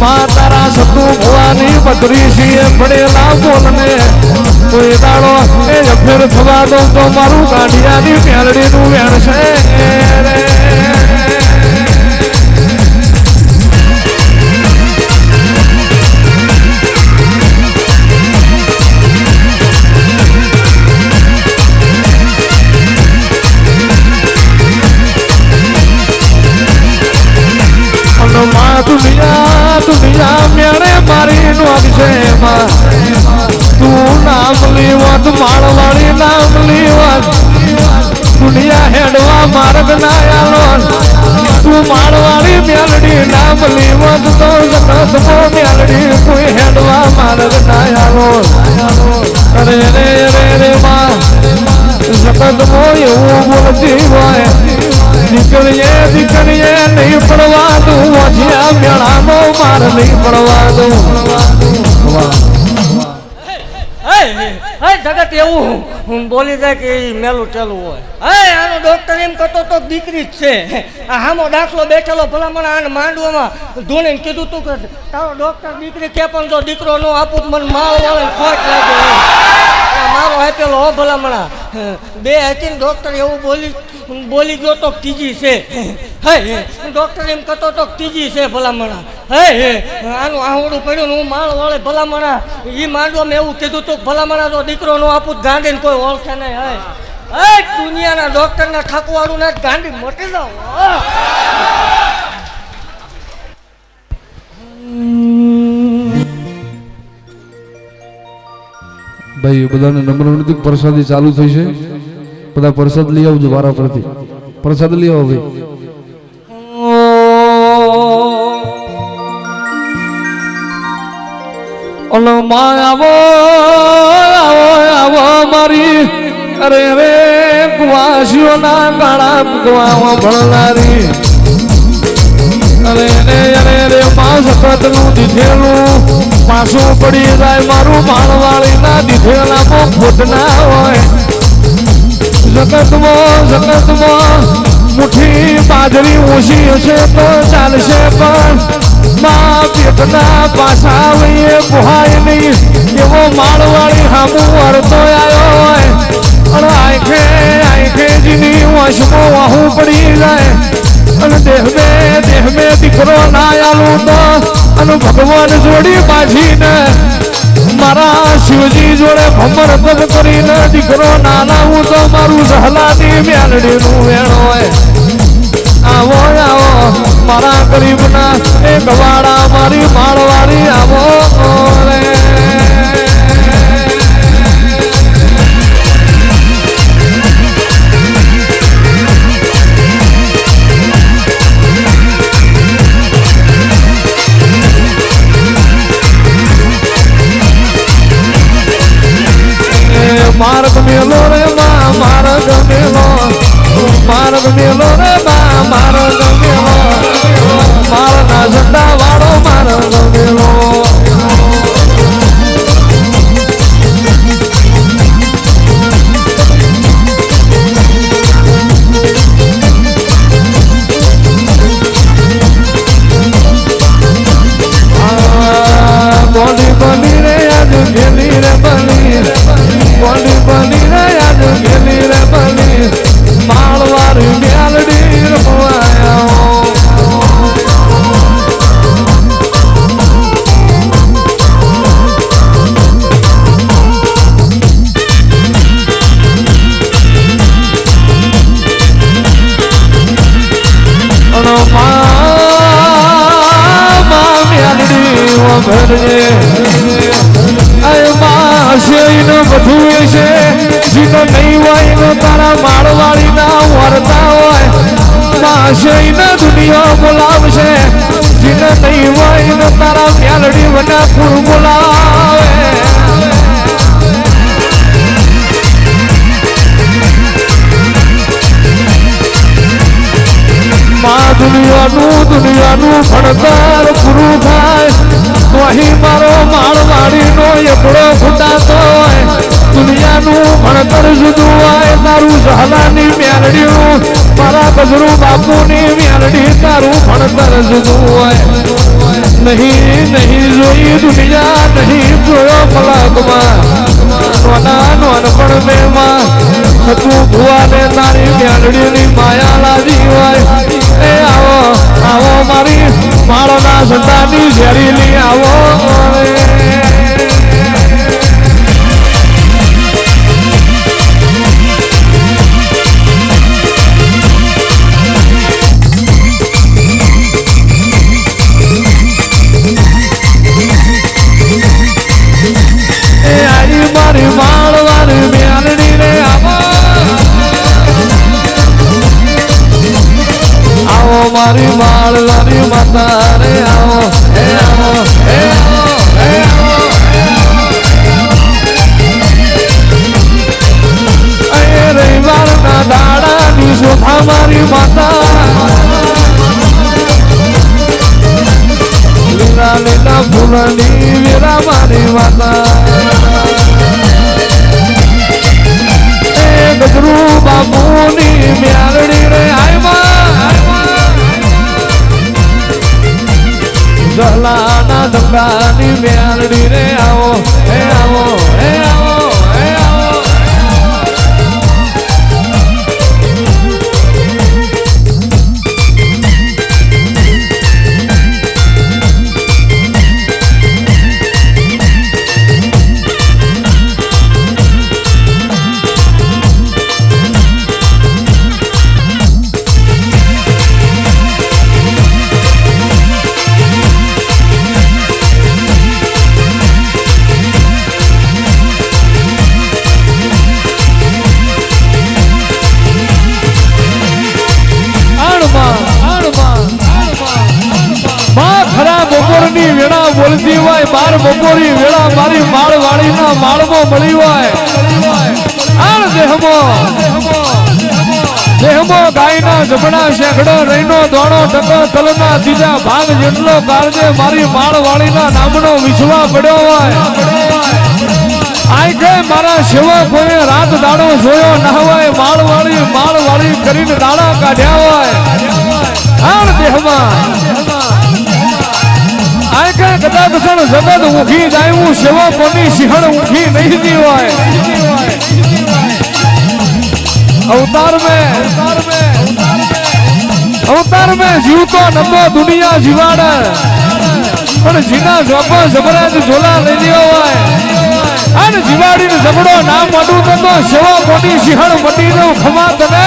માં તારા સતુ ભવાની બત્રી છીએ પડેલા બોલને. કોઈ દાડો એ અફેર થવા દઉં તો મારું ગાંઠિયાની મેલડીનું વેણ છે. દુનિયા દુનિયા મેળે મારી નોંધ છે માં. તું નામ લીવત માળવાળી નામ લીવત દુનિયા હેડવા માર્ગ ના આલો તું માળવાળી મેલડી નામ લીવત તો જગત મો મેલડી. કોઈ હેડવા માર્ગ ના આલો અરે રે રે રે, માં. જગત મો એવું બોલતી હોય. દીકરીએ દીકરીએ નહીં પડવા તું વજ્યા મેળાનો માર નહીં પડવા હે જગત એવું હું બોલી જાય કે એ મેલું ટેલું હોય. હે, આનો ડોક્ટર એમ કહેતો તો દીકરી જ છે. આ હામો દાખલો બેઠેલો ભલામણ આને માંડવામાં ધૂણીને કીધું તું કે તારો ડોક્ટર દીકરી કે પણ જો દીકરો ન આપું મને માવ આવે ખોટ લાગે મારો આપેલો હો ભલામણા. બે હતી ને ડોક્ટર એવું બોલી બોલી ગયો તો ત્રીજી છે. હે ડોક્ટર એમ કહેતો તો ત્રીજી છે ભલામણા. હે હે, આનું આહુડું પડ્યું હું માળ વળે ભલામણા. એ માંડવામાં એવું કીધું તું, ભલામણા તો દીકરો નો આપું ગાંડીને કોઈ ઓળખે નહીં, હે. હે, દુનિયાના ડોક્ટરના ઠાકવાળું ના ગાંડી મટી જાવ ભાઈ બધાને નમ્ર નથી પ્રસાદી ચાલુ થઈ છે. બધા પ્રસાદ લઈ આવજો વારા પરથી પ્રસાદ લઈ આવો ભાઈ. ઓલો માં આવો આવો આવો મારી. અરે રે કુવાસીઓના ગાળા કુવાઓ ભણનારી અરે રે અરે રે માં સખતનું દીધેલું. પાછું પડી જાય મારું માળવાળીના દીધેલામાં ખોટ ના હોય. જગતમાં જગતમાં મુઠ્ઠી બાજરી ઓછી હશે તો ચાલશે પણ મા પેટના પાછા લઈએ પોહાય નહીં. એવો માળવાળી હામુ વરતો આવ્યો હોય. અને આંખે આંખે જીની વશમાં વાહું પડી જાય. અને દેહ મે દેહ મે દીકરો ના આલું તો અને ભગવાન જોડી બાજીને મારા શિવજી જોડે ભમર પગ કરીને દીકરો નાના હું તો મારું સહલાની મેલડીનું વેણ હોય. આવો આવો, મારા ગરીબના એ ગવાડા મારી માળવાળી નહીં હોય નો તારા માળવાળી ના વરતા હોય. માં શેઈને દુનિયા બોલાવશે. જીને નહીં હોય નો તારા મેલડી વના ફૂલ બોલાવે. માં દુનિયાનું દુનિયાનું ભણતર પૂરું થાય. તો અહીં મારો માળવાડીનો એકડો ફૂટાતો હોય. દુનિયાનું ભણતર જુદું હોય તારું જહલાની મેલડીનું મારા ગજરું બાપુની મેલડી તારું ભણતર જુદું હોય નહીં નહીં જોઈ દુનિયા, નહીં જોયો પલાકમાં નોના નોનપણ મેમાં. હતું ભુવાને તારી મેલડીની માયા હોય. એ આવો આવો મારી માળોના સંતાનની ઝેરીલી આવો. ફૂલની વીરા મારી માતા એ ગજરુ બાપુની મ્યાલડી રે આવો. બોલતી હોય, બાર બપોરી વેળા મારી માળ વાળીના માળમાં મળી હોય. આણ દેહમાં. દેહમાં ગાયના જબડા શેકડો રહીનો દોણો, ટકો તલના ત્રીજા ભાગ જેટલો કાળજે મારી માળ વાળીના નામનો વિશ્વા પડ્યો હોય. આઈ ગઈ મારા સેવકોએ રાત દાડો જોયો ના હોય માળવાળી કરીને દાડા કાઢ્યા હોય. દેહમાં. સણ જગત ઊંઘી ગાયું સેવા સેવકોની સિંહણ ઊંઘી નહીં દીવાય અવતાર में અવતાર में જીવતો નંદો દુનિયા જીવાડે. પણ જીના જોપો જબરાજ ઝોલા લઈ લ્યો હોય અને જીવાડીને જબડો નામ મડું તો સેવા મોટી સિંહણ મટી નો ખમા તને?